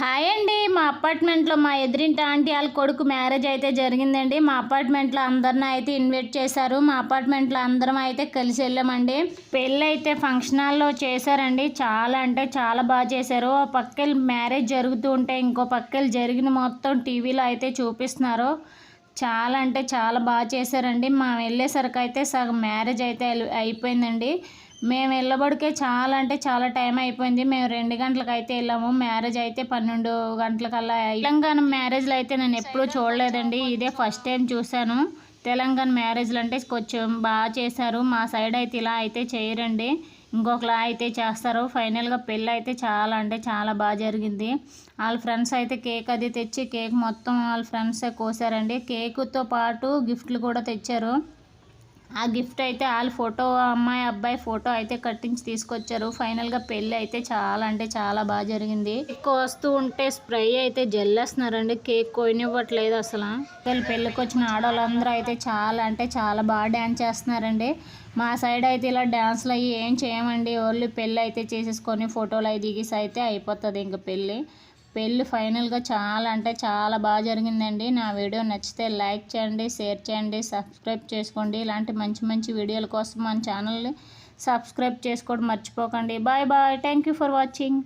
Hi అండి. మా అపార్ట్మెంట్లో మా ఎదురింటి ఆంటీ వాళ్ళ కొడుకు మ్యారేజ్ అయితే జరిగిందండి. మా అపార్ట్మెంట్లో అందరిని అయితే ఇన్వైట్ చేశారు. మా అపార్ట్మెంట్లో అందరం అయితే కలిసి వెళ్ళామండి. పెళ్ళి అయితే ఫంక్షన్ హాల్లో చేశారండి. చాలా అంటే చాలా బాగా చేశారు. ఓ పక్కలు మ్యారేజ్ జరుగుతూ ఉంటే ఇంకో పక్కలు జరిగిన మొత్తం టీవీలో అయితే చూపిస్తున్నారు. చాలా అంటే చాలా బాగా చేశారండి. మా వెళ్ళేసరికి అయితే సగం మ్యారేజ్ అయితే అయిపోయిందండి. మేము వెళ్ళబడికే చాలా అంటే చాలా టైం అయిపోయింది. మేము రెండు గంటలకు అయితే వెళ్ళాము. మ్యారేజ్ అయితే పన్నెండు గంటలకల్లా తెలంగాణ మ్యారేజ్లు అయితే నేను ఎప్పుడూ చూడలేదండి. ఇదే ఫస్ట్ టైం చూశాను. తెలంగాణ మ్యారేజ్లు అంటే కొంచెం బాగా చేశారు. మా సైడ్ అయితే ఇలా అయితే చేయరండి. ఇంకొకలా అయితే చేస్తారు. ఫైనల్గా పెళ్ళి అయితే చాలా అంటే చాలా బాగా జరిగింది. వాళ్ళ ఫ్రెండ్స్ అయితే కేక్ అది తెచ్చి కేక్ మొత్తం వాళ్ళ ఫ్రెండ్సే కోసారండి. కేకుతో పాటు గిఫ్ట్లు కూడా తెచ్చారు. ఆ గిఫ్ట్ అయితే వాళ్ళ ఫోటో అమ్మాయి అబ్బాయి ఫోటో అయితే కట్టించి తీసుకొచ్చారు. ఫైనల్గా పెళ్ళి అయితే చాలా అంటే చాలా బాగా జరిగింది. ఎక్కువ వస్తూ ఉంటే స్ప్రే అయితే జల్లేస్తున్నారండి. కేక్ కొనివ్వట్లేదు అసలు. వీళ్ళు పెళ్ళికి వచ్చిన ఆడవాళ్ళందరూ అయితే చాలా అంటే చాలా బాగా డ్యాన్స్ చేస్తున్నారండి. మా సైడ్ అయితే ఇలా డ్యాన్స్లు అవి ఏం చేయమండి? ఓన్లీ పెళ్ళి అయితే చేసేసుకొని ఫోటోలు అవి దిగేసి అయితే అయిపోతుంది ఇంక పెళ్ళి. పెళ్ళి ఫైనల్గా చాలా అంటే చాలా బాగా జరిగిందండి. నా వీడియో నచ్చితే లైక్ చేయండి షేర్ చేయండి సబ్స్క్రైబ్ చేసుకోండి. ఇలాంటి మంచి మంచి వీడియోల కోసం మన ఛానల్ని సబ్స్క్రైబ్ చేసుకోవడం మర్చిపోకండి. Bye bye. Thank you for watching.